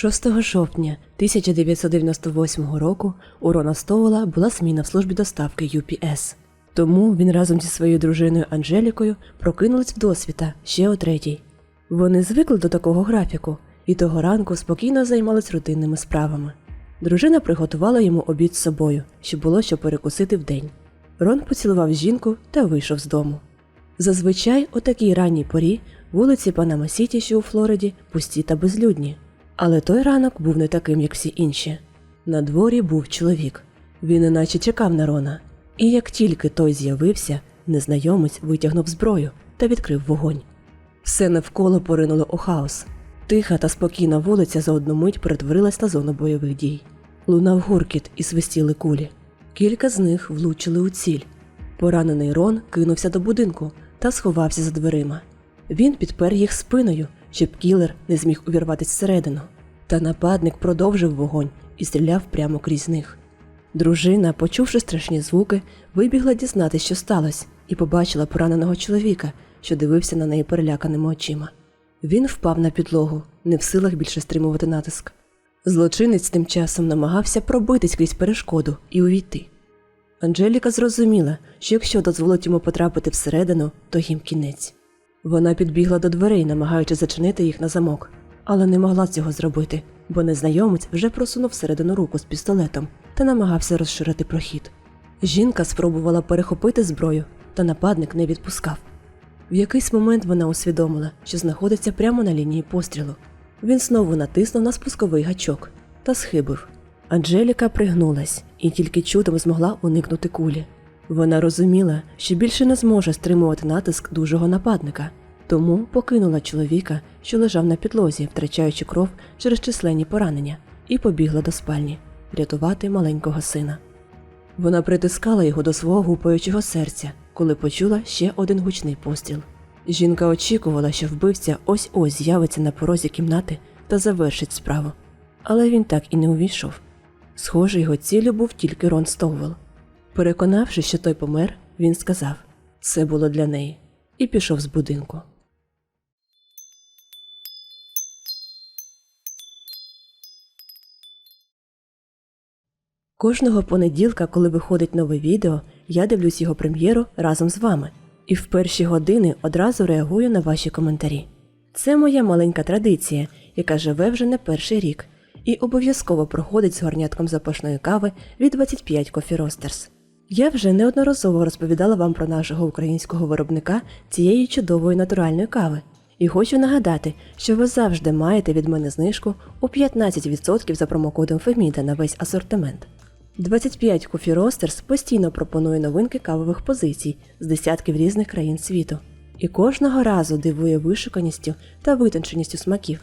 6 жовтня 1998 року у Рона Стовола була зміна в службі доставки UPS. Тому він разом зі своєю дружиною Анжелікою прокинулись в досвіта ще о третій. Вони звикли до такого графіку і того ранку спокійно займались рутинними справами. Дружина приготувала йому обід з собою, щоб було що перекусити вдень. Рон поцілував жінку та вийшов з дому. Зазвичай о такій ранній порі вулиці Панама Сіті, що у Флориді, пусті та безлюдні. Але той ранок був не таким, як всі інші. На дворі був чоловік. Він іначе чекав на Рона. І як тільки той з'явився, незнайомець витягнув зброю та відкрив вогонь. Все навколо поринуло у хаос. Тиха та спокійна вулиця за одну мить перетворилась на зону бойових дій. Лунав гуркіт і свистіли кулі. Кілька з них влучили у ціль. Поранений Рон кинувся до будинку та сховався за дверима. Він підпер їх спиною, щоб кілер не зміг увірватися всередину. Та нападник продовжив вогонь і стріляв прямо крізь них. Дружина, почувши страшні звуки, вибігла дізнатися, що сталося, і побачила пораненого чоловіка, що дивився на неї переляканими очима. Він впав на підлогу, не в силах більше стримувати натиск. Злочинець тим часом намагався пробитись крізь перешкоду і увійти. Анжеліка зрозуміла, що якщо дозволить йому потрапити всередину, то їм кінець. Вона підбігла до дверей, намагаючись зачинити їх на замок, але не могла цього зробити, бо незнайомець вже просунув всередину руку з пістолетом та намагався розширити прохід. Жінка спробувала перехопити зброю, та нападник не відпускав. В якийсь момент вона усвідомила, що знаходиться прямо на лінії пострілу. Він знову натиснув на спусковий гачок та схибив. Анжеліка пригнулась і тільки чудом змогла уникнути кулі. Вона розуміла, що більше не зможе стримувати натиск дужого нападника, тому покинула чоловіка, що лежав на підлозі, втрачаючи кров через численні поранення, і побігла до спальні рятувати маленького сина. Вона притискала його до свого гупаючого серця, коли почула ще один гучний постріл. Жінка очікувала, що вбивця ось ось з'явиться на порозі кімнати та завершить справу. Але він так і не увійшов. Схоже, його ціллю був тільки Рон Стоувел. Переконавшись, що той помер, він сказав це було для неї, і пішов з будинку. Кожного понеділка, коли виходить нове відео, я дивлюсь його прем'єру разом з вами і в перші години одразу реагую на ваші коментарі. Це моя маленька традиція, яка живе вже не перший рік, і обов'язково проходить з горнятком запашної кави від 25 Coffee Roasters. Я вже неодноразово розповідала вам про нашого українського виробника цієї чудової натуральної кави. І хочу нагадати, що ви завжди маєте від мене знижку у 15% за промокодом Феміда на весь асортимент. 25 Coffee Roasters постійно пропонує новинки кавових позицій з десятків різних країн світу. І кожного разу дивує вишуканістю та витонченістю смаків.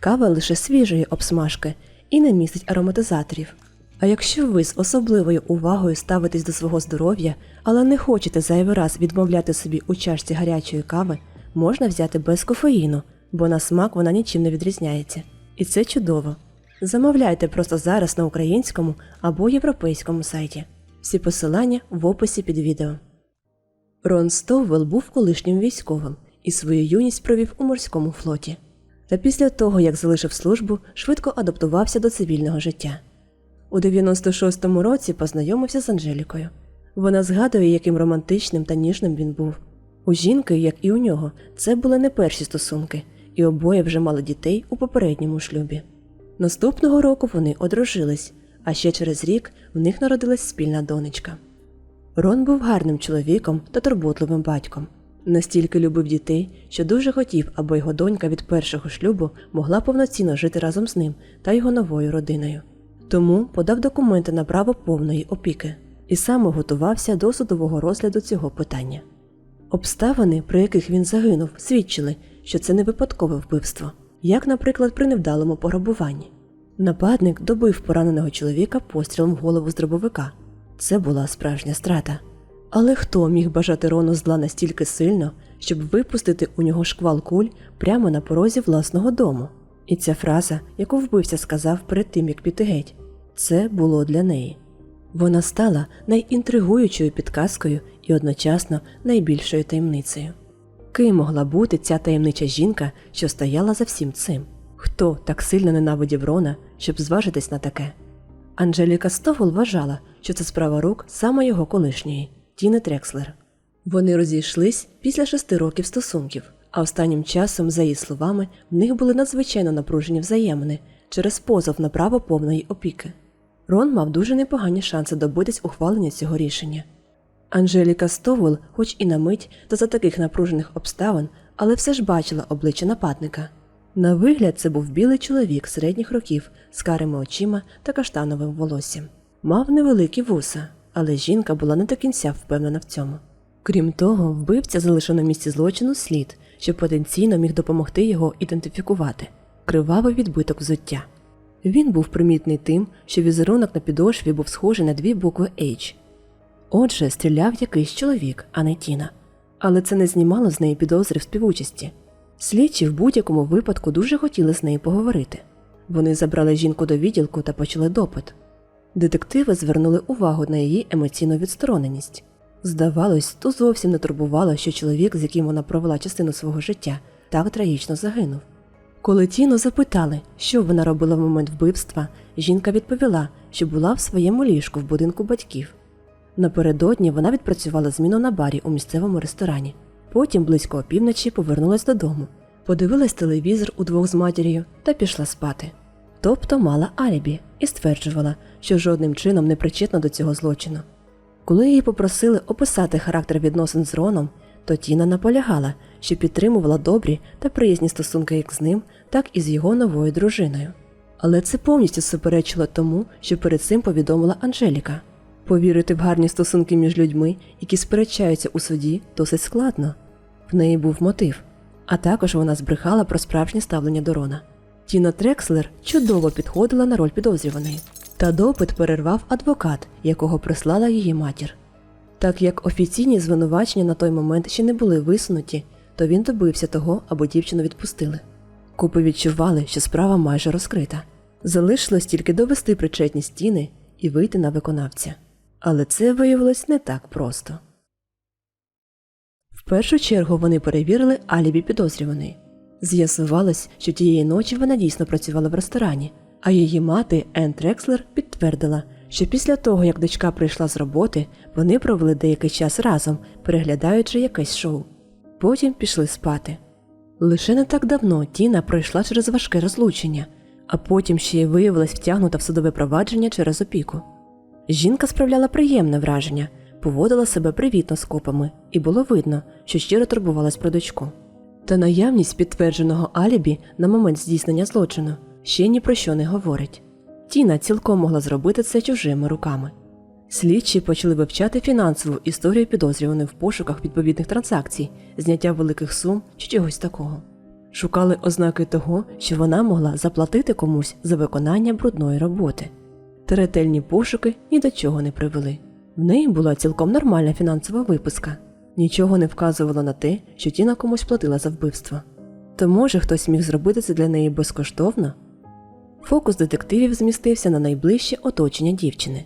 Кава лише свіжої обсмажки і не містить ароматизаторів. А якщо ви з особливою увагою ставитесь до свого здоров'я, але не хочете зайвий раз відмовляти собі у чашці гарячої кави, можна взяти без кофеїну, бо на смак вона нічим не відрізняється. І це чудово. Замовляйте просто зараз на українському або європейському сайті. Всі посилання в описі під відео. Рон Стоввел був колишнім військовим і свою юність провів у морському флоті. Та після того, як залишив службу, швидко адаптувався до цивільного життя. У 96-му році познайомився з Анжелікою. Вона згадує, яким романтичним та ніжним він був. У жінки, як і у нього, це були не перші стосунки, і обоє вже мали дітей у попередньому шлюбі. Наступного року вони одружились, а ще через рік в них народилась спільна донечка. Рон був гарним чоловіком та турботливим батьком. Настільки любив дітей, що дуже хотів, аби його донька від першого шлюбу могла повноцінно жити разом з ним та його новою родиною. Тому подав документи на право повної опіки і саме готувався до судового розгляду цього питання. Обставини, при яких він загинув, свідчили, що це не випадкове вбивство, як, наприклад, при невдалому пограбуванні. Нападник добив пораненого чоловіка пострілом в голову з дробовика. Це була справжня страта. Але хто міг бажати Рону зла настільки сильно, щоб випустити у нього шквал куль прямо на порозі власного дому? І ця фраза, яку вбивця сказав перед тим, як піти геть, це було для неї. Вона стала найінтригуючою підказкою і одночасно найбільшою таємницею. Ким могла бути ця таємнича жінка, що стояла за всім цим? Хто так сильно ненавидів Рона, щоб зважитись на таке? Анжеліка Стовол вважала, що це справа рук саме його колишньої Тіни Трекслер. Вони розійшлись після шести років стосунків, а останнім часом, за її словами, в них були надзвичайно напружені взаємини через позов на право повної опіки. Рон мав дуже непогані шанси добитись ухвалення цього рішення. Анжеліка Стовол, хоч і на мить, та за таких напружених обставин, але все ж бачила обличчя нападника. На вигляд це був білий чоловік середніх років з карими очима та каштановим волоссям. Мав невеликі вуса, але жінка була не до кінця впевнена в цьому. Крім того, вбивця залишив на місці злочину слід, що потенційно міг допомогти його ідентифікувати кривавий відбиток взуття. Він був примітний тим, що візерунок на підошві був схожий на дві букви H. Отже, стріляв якийсь чоловік, а не Тіна. Але це не знімало з неї підозри в співучасті. Слідчі в будь-якому випадку дуже хотіли з нею поговорити. Вони забрали жінку до відділку та почали допит. Детективи звернули увагу на її емоційну відстороненість. Здавалось, то зовсім не турбувало, що чоловік, з яким вона провела частину свого життя, так трагічно загинув. Коли Тіну запитали, що вона робила в момент вбивства, жінка відповіла, що була в своєму ліжку в будинку батьків. Напередодні вона відпрацювала зміну на барі у місцевому ресторані. Потім близько опівночі повернулась додому, подивилась телевізор удвох з матір'ю та пішла спати. Тобто мала алібі і стверджувала, що жодним чином не причетна до цього злочину. Коли її попросили описати характер відносин з Роном, то Тіна наполягала, що підтримувала добрі та приязні стосунки як з ним, так і з його новою дружиною. Але це повністю суперечило тому, що перед цим повідомила Анжеліка. Повірити в гарні стосунки між людьми, які сперечаються у суді, досить складно. В неї був мотив, а також вона збрехала про справжнє ставлення до Рона. Тіна Трекслер чудово підходила на роль підозрюваної, та допит перервав адвокат, якого прислала її матір. Так як офіційні звинувачення на той момент ще не були висунуті, то він добився того, аби дівчину відпустили. Купи відчували, що справа майже розкрита. Залишилось тільки довести причетність Тіни і вийти на виконавця. Але це виявилось не так просто. В першу чергу вони перевірили алібі підозрюваної. З'ясувалось, що тієї ночі вона дійсно працювала в ресторані, а її мати Енн Трекслер підтвердила, що після того, як дочка прийшла з роботи, вони провели деякий час разом, переглядаючи якесь шоу. Потім пішли спати. Лише не так давно Тіна пройшла через важке розлучення, а потім ще й виявилась втягнута в судове провадження через опіку. Жінка справляла приємне враження, поводила себе привітно з копами, і було видно, що щиро турбувалась про дочку. Та наявність підтвердженого алібі на момент здійснення злочину ще ні про що не говорить. Тіна цілком могла зробити це чужими руками. Слідчі почали вивчати фінансову історію підозрюваної в пошуках відповідних транзакцій, зняття великих сум чи чогось такого. Шукали ознаки того, що вона могла заплатити комусь за виконання брудної роботи. Та ретельні пошуки ні до чого не привели. В неї була цілком нормальна фінансова виписка. Нічого не вказувало на те, що Тіна комусь платила за вбивство. То може хтось міг зробити це для неї безкоштовно? Фокус детективів змістився на найближче оточення дівчини.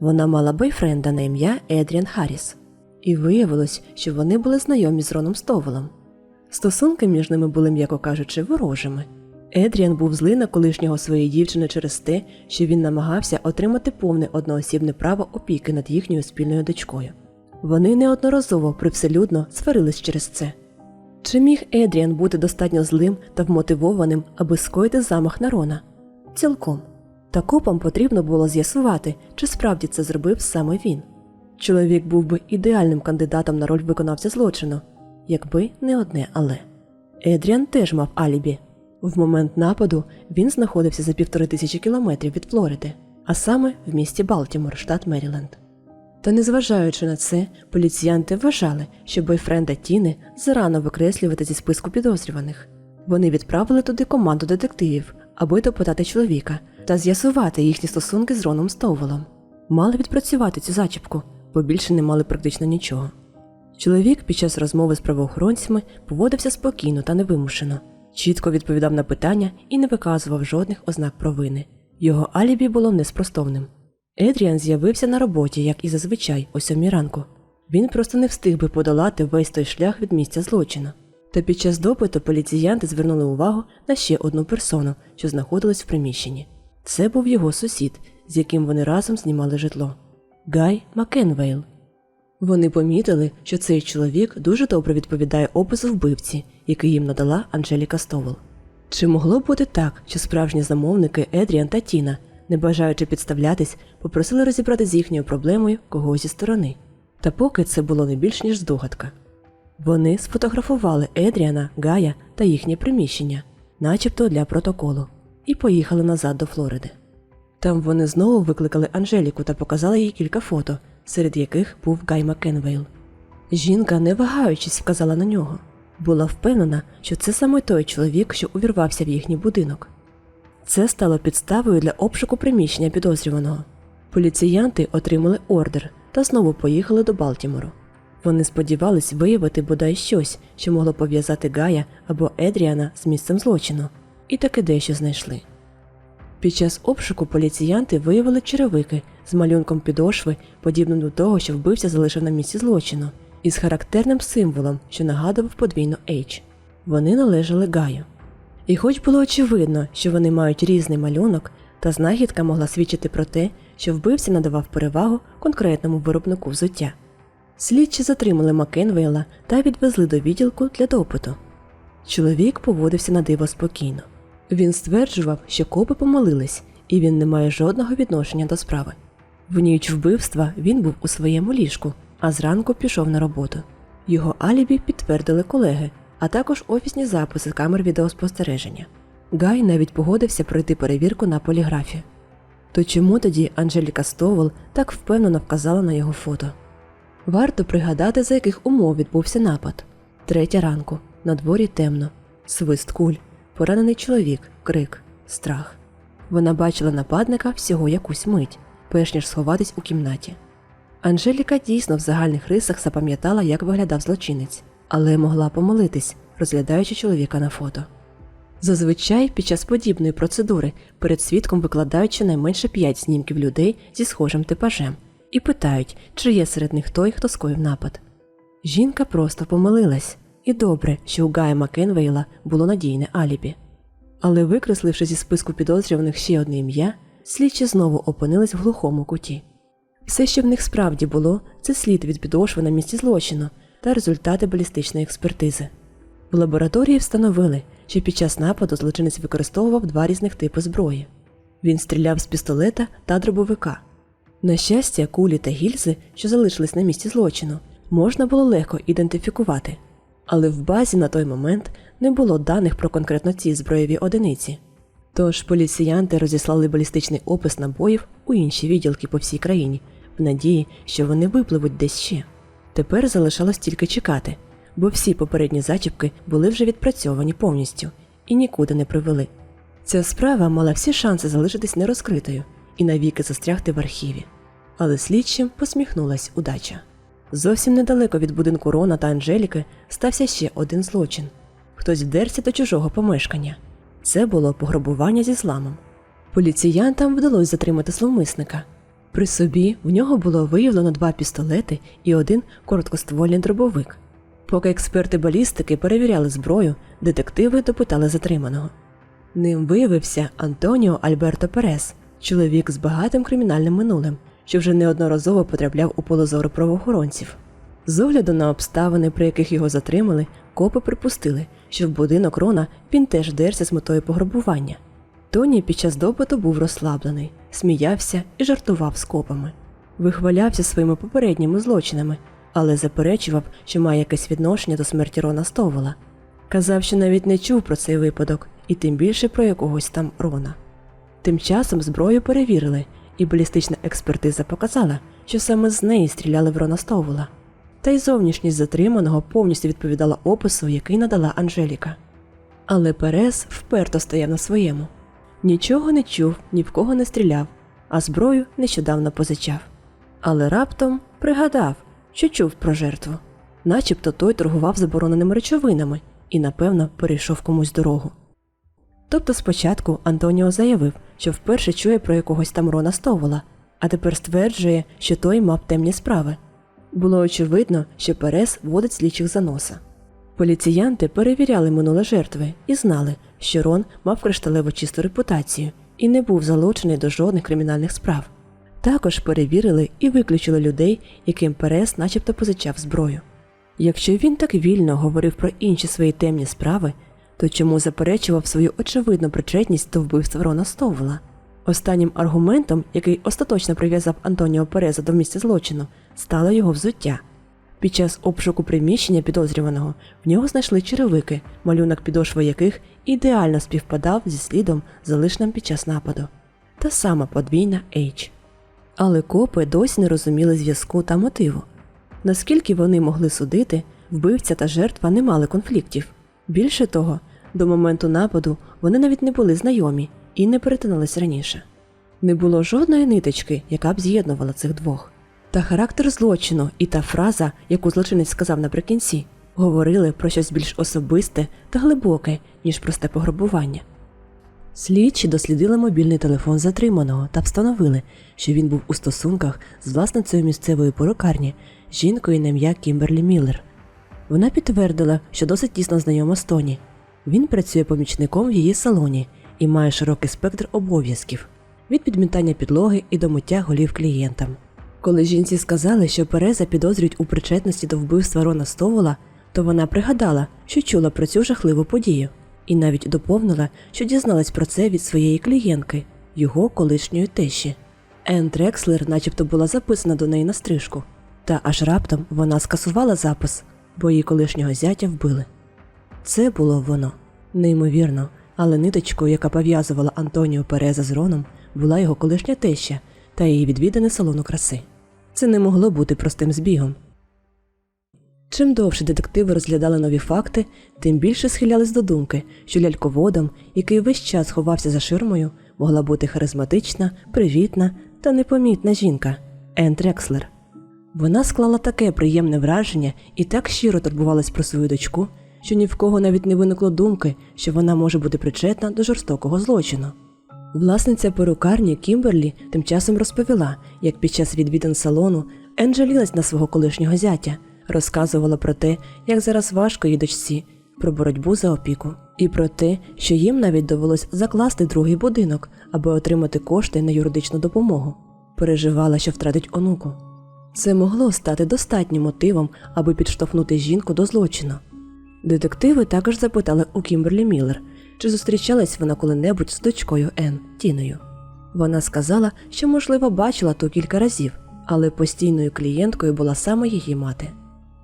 Вона мала бойфренда на ім'я Едріан Харріс, і виявилось, що вони були знайомі з Роном Стоволом. Стосунки між ними були, м'яко кажучи, ворожими. Едріан був злий на колишнього своєї дівчини через те, що він намагався отримати повне одноосібне право опіки над їхньою спільною дочкою. Вони неодноразово привселюдно сварились через це. Чи міг Едріан бути достатньо злим та вмотивованим, аби скоїти замах на Рона? Цілком. Та копам потрібно було з'ясувати, чи справді це зробив саме він. Чоловік був би ідеальним кандидатом на роль виконавця злочину, якби не одне але. Едріан теж мав алібі. В момент нападу він знаходився за півтори тисячі кілометрів від Флориди, а саме в місті Балтімор, штат Меріленд. Та незважаючи на це, поліціянти вважали, що бойфренда Тіни зарано викреслювати зі списку підозрюваних. Вони відправили туди команду детективів, аби допитати чоловіка та з'ясувати їхні стосунки з Роном Стоувелом. Мали відпрацювати цю зачіпку, бо більше не мали практично нічого. Чоловік під час розмови з правоохоронцями поводився спокійно та невимушено, чітко відповідав на питання і не виказував жодних ознак провини. Його алібі було неспростовним. Едріан з'явився на роботі, як і зазвичай, о сьомій ранку. Він просто не встиг би подолати весь той шлях від місця злочину. Та під час допиту поліціянти звернули увагу на ще одну персону, що знаходилась в приміщенні. Це був його сусід, з яким вони разом знімали житло Гай Маккенвейл. Вони помітили, що цей чоловік дуже добре відповідає опису вбивці, який їм надала Анжеліка Стовел. Чи могло бути так, що справжні замовники Едріан та Тіна, не бажаючи підставлятись, попросили розібрати з їхньою проблемою когось зі сторони? Та поки це було не більш ніж здогадка. Вони сфотографували Едріана, Гая та їхнє приміщення, начебто для протоколу, і поїхали назад до Флориди. Там вони знову викликали Анжеліку та показали їй кілька фото, серед яких був Гай Маккенвейл. Жінка, не вагаючись, вказала на нього. Була впевнена, що це саме той чоловік, що увірвався в їхній будинок. Це стало підставою для обшуку приміщення підозрюваного. Поліціянти отримали ордер та знову поїхали до Балтімору. Вони сподівались виявити бодай щось, що могло пов'язати Гая або Едріана з місцем злочину, і таки дещо знайшли. Під час обшуку поліціянти виявили черевики з малюнком підошви, подібним до того, що вбивця залишив на місці злочину, і з характерним символом, що нагадував подвійну H. Вони належали Гаю. І хоч було очевидно, що вони мають різний малюнок, та знахідка могла свідчити про те, що вбивця надавав перевагу конкретному виробнику взуття. Слідчі затримали Маккенвейла та відвезли до відділку для допиту. Чоловік поводився на диво спокійно. Він стверджував, що копи помилились, і він не має жодного відношення до справи. В ніч вбивства він був у своєму ліжку, а зранку пішов на роботу. Його алібі підтвердили колеги, а також офісні записи камер відеоспостереження. Гай навіть погодився пройти перевірку на поліграфі. То чому тоді Анжеліка Стовол так впевнено вказала на його фото? Варто пригадати, за яких умов відбувся напад. Третя ранку, на дворі темно, свист куль, поранений чоловік, крик, страх. Вона бачила нападника всього якусь мить, перш ніж сховатись у кімнаті. Анжеліка дійсно в загальних рисах запам'ятала, як виглядав злочинець, але могла помилитись, розглядаючи чоловіка на фото. Зазвичай під час подібної процедури перед свідком викладають щонайменше 5 знімків людей зі схожим типажем і питають, чи є серед них той, хто скоїв напад. Жінка просто помилилась, і добре, що у Гая Маккенвейла було надійне алібі. Але викресливши зі списку підозрюваних ще одне ім'я, слідчі знову опинились в глухому куті. Все, що в них справді було, це слід від підошви на місці злочину та результати балістичної експертизи. В лабораторії встановили, що під час нападу злочинець використовував два різних типи зброї. Він стріляв з пістолета та дробовика. На щастя, кулі та гільзи, що залишились на місці злочину, можна було легко ідентифікувати, але в базі на той момент не було даних про конкретно ці зброєві одиниці. Тож поліціянти розіслали балістичний опис набоїв у інші відділки по всій країні, в надії, що вони випливуть десь ще. Тепер залишалось тільки чекати, бо всі попередні зачіпки були вже відпрацьовані повністю і нікуди не привели. Ця справа мала всі шанси залишитись нерозкритою і навіки застрягти в архіві. Але слідчим посміхнулась удача. Зовсім недалеко від будинку Рона та Анжеліки стався ще один злочин. Хтось вдерся до чужого помешкання. Це було пограбування зі зламом. Поліціянтам вдалося затримати зловмисника. При собі в нього було виявлено два пістолети і один короткоствольний дробовик. Поки експерти балістики перевіряли зброю, детективи допитали затриманого. Ним виявився Антоніо Альберто Перес, чоловік з багатим кримінальним минулим, що вже неодноразово потрапляв у поле правоохоронців. З огляду на обставини, при яких його затримали, копи припустили, що в будинок Рона він теж вдерся з метою пограбування. Тоні під час допиту був розслаблений, сміявся і жартував з копами. Вихвалявся своїми попередніми злочинами, але заперечував, що має якесь відношення до смерті Рона Стовола. Казав, що навіть не чув про цей випадок, і тим більше про якогось там Рона. Тим часом зброю перевірили, і балістична експертиза показала, що саме з неї стріляли в Рона Стовола. Та й зовнішність затриманого повністю відповідала опису, який надала Анжеліка. Але Перес вперто стояв на своєму. Нічого не чув, ні в кого не стріляв, а зброю нещодавно позичав. Але раптом пригадав, що чув про жертву, начебто той торгував забороненими речовинами і, напевно, перейшов комусь дорогу. Тобто спочатку Антоніо заявив, що вперше чує про якогось там Рона Стовола, а тепер стверджує, що той мав темні справи. Було очевидно, що Перес водить слідчих за носа. Поліціянти перевіряли минуле жертви і знали, що Рон мав кришталево чисту репутацію і не був залучений до жодних кримінальних справ. Також перевірили і виключили людей, яким Перес начебто позичав зброю. Якщо він так вільно говорив про інші свої темні справи, то чому заперечував свою очевидну причетність до вбивства Рона Стовела? Останнім аргументом, який остаточно прив'язав Антоніо Переза до місця злочину, стало його взуття. Під час обшуку приміщення підозрюваного в нього знайшли черевики, малюнок підошви яких ідеально співпадав зі слідом, залишеним під час нападу. Та сама подвійна H. Але копи досі не розуміли зв'язку та мотиву. Наскільки вони могли судити, вбивця та жертва не мали конфліктів. Більше того, до моменту нападу вони навіть не були знайомі і не перетиналися раніше. Не було жодної ниточки, яка б з'єднувала цих двох. Та характер злочину і та фраза, яку злочинець сказав наприкінці, говорили про щось більш особисте та глибоке, ніж просте пограбування. Слідчі дослідили мобільний телефон затриманого та встановили, що він був у стосунках з власницею місцевої перукарні, жінкою на ім'я Кімберлі Міллер. Вона підтвердила, що досить тісно знайома з Тоні. Він працює помічником в її салоні і має широкий спектр обов'язків від підмітання підлоги і до миття голів клієнтам. Коли жінці сказали, що Переза підозрюють у причетності до вбивства Рона Стовола, то вона пригадала, що чула про цю жахливу подію, і навіть доповнила, що дізналась про це від своєї клієнтки, його колишньої тещі. Ен Трекслер начебто була записана до неї на стрижку, та аж раптом вона скасувала запис, бо її колишнього зятя вбили. Це було воно. Неймовірно, але ниточкою, яка пов'язувала Антоніо Переза з Роном, була його колишня теща та її відвідане салону краси. Це не могло бути простим збігом. Чим довше детективи розглядали нові факти, тим більше схилялись до думки, що ляльководом, який весь час ховався за ширмою, могла бути харизматична, привітна та непомітна жінка Ен Трекслер. Вона склала таке приємне враження і так щиро турбувалась про свою дочку, що ні в кого навіть не виникло думки, що вона може бути причетна до жорстокого злочину. Власниця перукарні Кімберлі тим часом розповіла, як під час відвідин салону Ен жалілась на свого колишнього зятя, розказувала про те, як зараз важко їй дочці, про боротьбу за опіку, і про те, що їм навіть довелось закласти другий будинок, аби отримати кошти на юридичну допомогу. Переживала, що втратить онуку. Це могло стати достатнім мотивом, аби підштовхнути жінку до злочину. Детективи також запитали у Кімберлі Міллер, чи зустрічалась вона коли-небудь з дочкою Ен Тіною. Вона сказала, що, можливо, бачила ту кілька разів, але постійною клієнткою була саме її мати.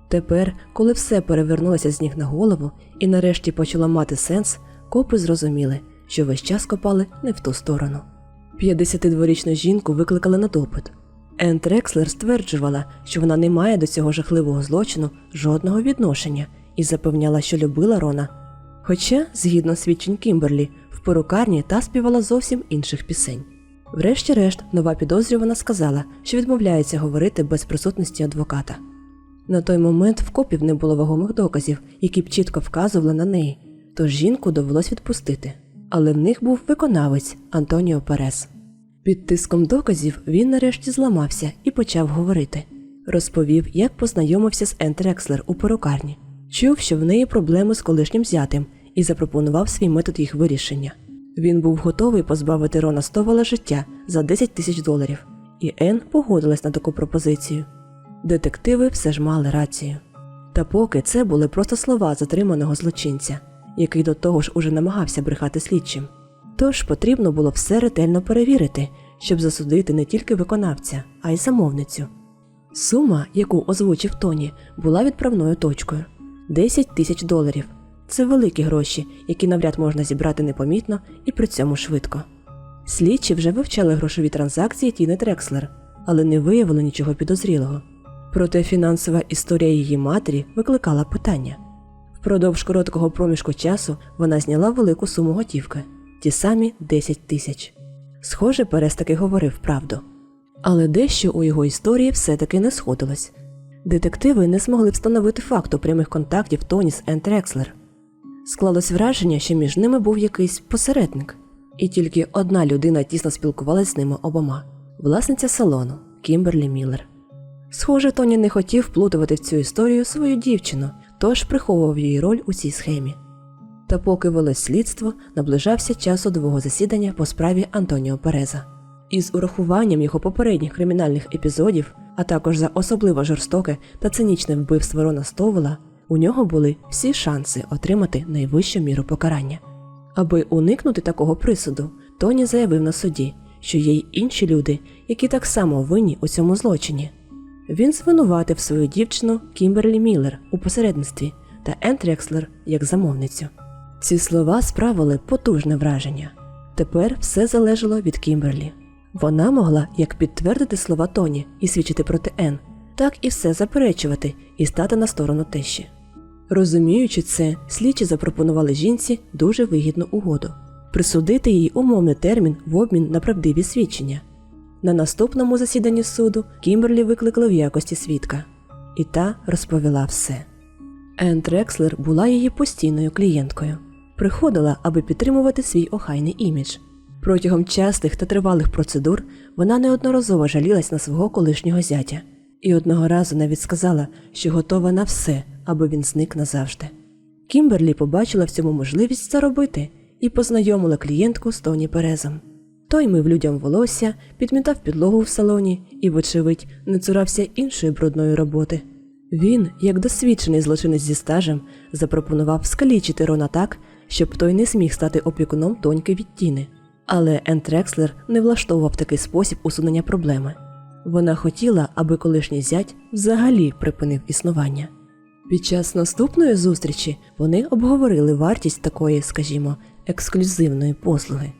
Тепер, коли все перевернулося з ніг на голову і нарешті почало мати сенс, копи зрозуміли, що весь час копали не в ту сторону. 52-річну жінку викликали на допит. Ен Трекслер стверджувала, що вона не має до цього жахливого злочину жодного відношення і запевняла, що любила Рона. Хоча, згідно свідчень Кімберлі, в перукарні та співала зовсім інших пісень. Врешті-решт, нова підозрювана сказала, що відмовляється говорити без присутності адвоката. На той момент в копів не було вагомих доказів, які б чітко вказували на неї, тож жінку довелось відпустити. Але в них був виконавець Антоніо Перес. Під тиском доказів він нарешті зламався і почав говорити. Розповів, як познайомився з Ен Трекслер у перукарні, чув, що в неї проблеми з колишнім зятем, і запропонував свій метод їх вирішення. Він був готовий позбавити Рона Стовола життя за 10 тисяч доларів, і Ен погодилась на таку пропозицію. Детективи все ж мали рацію. Та поки це були просто слова затриманого злочинця, який до того ж уже намагався брехати слідчим. Тож потрібно було все ретельно перевірити, щоб засудити не тільки виконавця, а й замовницю. Сума, яку озвучив Тоні, була відправною точкою 10 тисяч доларів. Це великі гроші, які навряд можна зібрати непомітно і при цьому швидко. Слідчі вже вивчали грошові транзакції Тіни Трекслер, але не виявили нічого підозрілого. Проте фінансова історія її матері викликала питання. Впродовж короткого проміжку часу вона зняла велику суму готівки ті самі 10 тисяч. Схоже, Перес таки говорив правду. Але дещо у його історії все-таки не сходилось. Детективи не змогли встановити факту прямих контактів Тоні з Ен Трекслер. Склалось враження, що між ними був якийсь посередник, і тільки одна людина тісно спілкувалася з ними обома власниця салону Кімберлі Міллер. Схоже, Тоні не хотів вплутувати в цю історію свою дівчину, тож приховував її роль у цій схемі. Та поки велось слідство, наближався час судового засідання по справі Антоніо Переза. Із урахуванням його попередніх кримінальних епізодів, а також за особливо жорстоке та цинічне вбивство Рона Стовела, у нього були всі шанси отримати найвищу міру покарання. Аби уникнути такого присуду, Тоні заявив на суді, що є й інші люди, які так само винні у цьому злочині. Він звинуватив свою дівчину Кімберлі Міллер у посередництві та Енн Трекслер як замовницю. Ці слова справили потужне враження. Тепер все залежало від Кімберлі. Вона могла як підтвердити слова Тоні і свідчити проти Енн, так і все заперечувати і стати на сторону тещі. Розуміючи це, слідчі запропонували жінці дуже вигідну угоду присудити їй умовний термін в обмін на правдиві свідчення. На наступному засіданні суду Кімберлі викликали в якості свідка, і та розповіла все. Енн Трекслер була її постійною клієнткою, приходила, аби підтримувати свій охайний імідж. Протягом частих та тривалих процедур вона неодноразово жалілась на свого колишнього зятя і одного разу навіть сказала, що готова на все, аби він зник назавжди. Кімберлі побачила в цьому можливість заробити і познайомила клієнтку з Тоні Перезом. Той мив людям волосся, підмітав підлогу в салоні і, вочевидь, не цурався іншої брудної роботи. Він, як досвідчений злочинець зі стажем, запропонував скалічити Рона так, щоб той не зміг стати опікуном доньки від Тіни. Але Енн Трекслер не влаштовував такий спосіб усунення проблеми. Вона хотіла, аби колишній зять взагалі припинив існування. Під час наступної зустрічі вони обговорили вартість такої, скажімо, ексклюзивної послуги.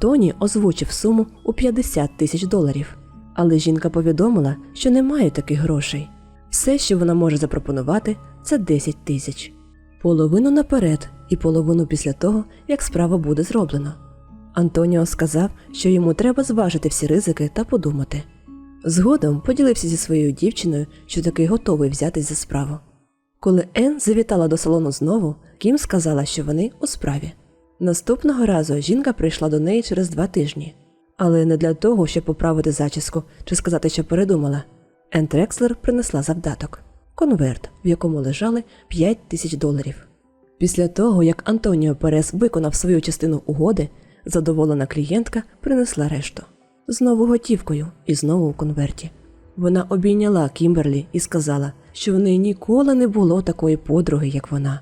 Тоні озвучив суму у 50 тисяч доларів, але жінка повідомила, що не має таких грошей. Все, що вона може запропонувати, це 10 тисяч. Половину наперед і половину після того, як справа буде зроблено. Антоніо сказав, що йому треба зважити всі ризики та подумати. Згодом поділився зі своєю дівчиною, що таки готовий взятись за справу. Коли Енн завітала до салону знову, Кім сказала, що вони у справі. Наступного разу жінка прийшла до неї через два тижні, але не для того, щоб поправити зачіску чи сказати, що передумала. Енн Трекслер принесла завдаток конверт, в якому лежали 5 тисяч доларів. Після того, як Антоніо Перес виконав свою частину угоди, задоволена клієнтка принесла решту знову готівкою і знову у конверті. Вона обійняла Кімберлі і сказала, що в неї ніколи не було такої подруги, як вона.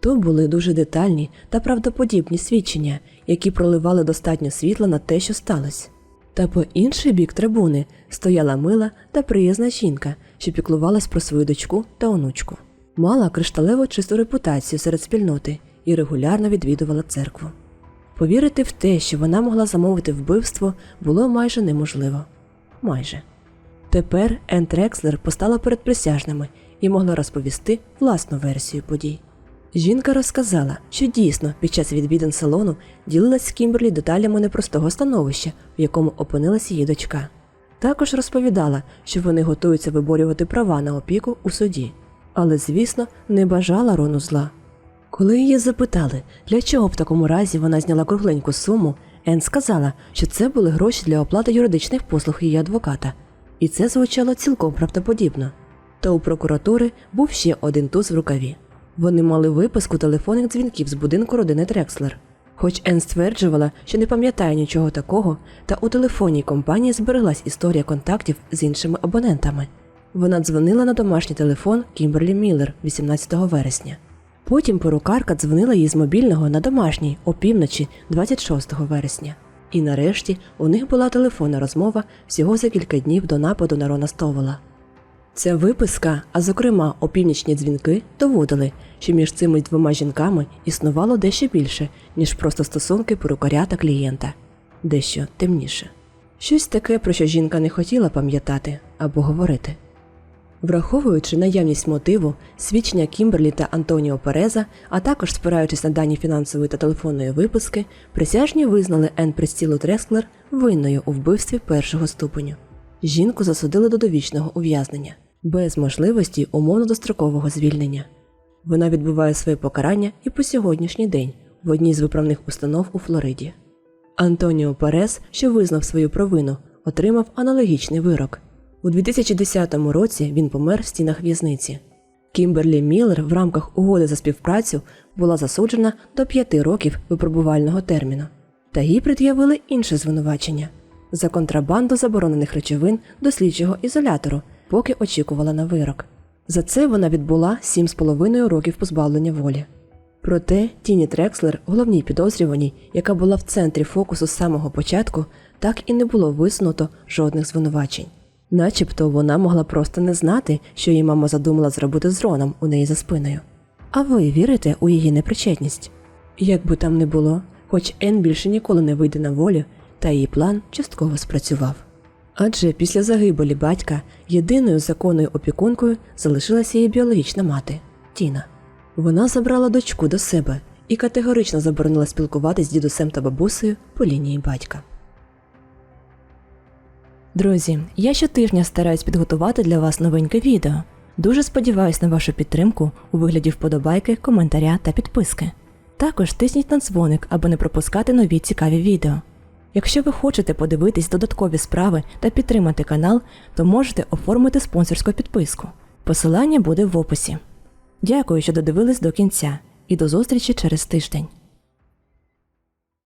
То були дуже детальні та правдоподібні свідчення, які проливали достатньо світла на те, що сталося. Та по інший бік трибуни стояла мила та приязна жінка, що піклувалась про свою дочку та онучку. Мала кришталево чисту репутацію серед спільноти і регулярно відвідувала церкву. Повірити в те, що вона могла замовити вбивство, було майже неможливо. Майже. Тепер Енн Трекслер постала перед присяжними і могла розповісти власну версію подій. Жінка розказала, що дійсно під час відвідин салону ділилась з Кімберлі деталями непростого становища, в якому опинилась її дочка. Також розповідала, що вони готуються виборювати права на опіку у суді, але, звісно, не бажала Рону зла. Коли її запитали, для чого в такому разі вона зняла кругленьку суму, Енн сказала, що це були гроші для оплати юридичних послуг її адвоката, і це звучало цілком правдоподібно. Та у прокуратури був ще один туз в рукаві. Вони мали виписку телефонних дзвінків з будинку родини Трекслер. Хоч Енн стверджувала, що не пам'ятає нічого такого, та у телефонній компанії збереглась історія контактів з іншими абонентами. Вона дзвонила на домашній телефон Кімберлі Міллер 18 вересня. Потім перукарка дзвонила їй з мобільного на домашній опівночі 26 вересня. І нарешті у них була телефонна розмова всього за кілька днів до нападу на Рона Стовола. Ця виписка, а зокрема опівнічні дзвінки, доводили, що між цими двома жінками існувало дещо більше, ніж просто стосунки перукаря та клієнта, дещо темніше. Щось таке, про що жінка не хотіла пам'ятати або говорити. Враховуючи наявність мотиву, свідчення Кімберлі та Антоніо Переза, а також спираючись на дані фінансової та телефонної виписки, присяжні визнали Енн Престілу Тресклер винною у вбивстві першого ступеню. Жінку засудили до довічного ув'язнення без можливості умовно-дострокового звільнення. Вона відбуває своє покарання і по сьогоднішній день в одній з виправних установ у Флориді. Антоніо Перес, що визнав свою провину, отримав аналогічний вирок. У 2010 році він помер в стінах в'язниці. Кімберлі Міллер в рамках угоди за співпрацю була засуджена до п'яти років випробувального терміну. Та їй пред'явили інше звинувачення за контрабанду заборонених речовин до слідчого ізолятору, поки очікувала на вирок. За це вона відбула 7,5 років позбавлення волі. Проте Тіні Трекслер, головній підозрюваній, яка була в центрі фокусу з самого початку, так і не було висунуто жодних звинувачень. Начебто вона могла просто не знати, що її мама задумала зробити з Роном у неї за спиною. А ви вірите у її непричетність? Як би там не було, хоч Ен більше ніколи не вийде на волю, та її план частково спрацював. Адже після загибелі батька єдиною законною опікункою залишилася її біологічна мати Тіна. Вона забрала дочку до себе і категорично заборонила спілкуватись з дідусем та бабусею по лінії батька. Друзі, я щотижня стараюсь підготувати для вас новеньке відео. Дуже сподіваюсь на вашу підтримку у вигляді вподобайки, коментаря та підписки. Також тисніть на дзвоник, аби не пропускати нові цікаві відео. Якщо ви хочете подивитись додаткові справи та підтримати канал, то можете оформити спонсорську підписку. Посилання буде в описі. Дякую, що додивились до кінця, і до зустрічі через тиждень.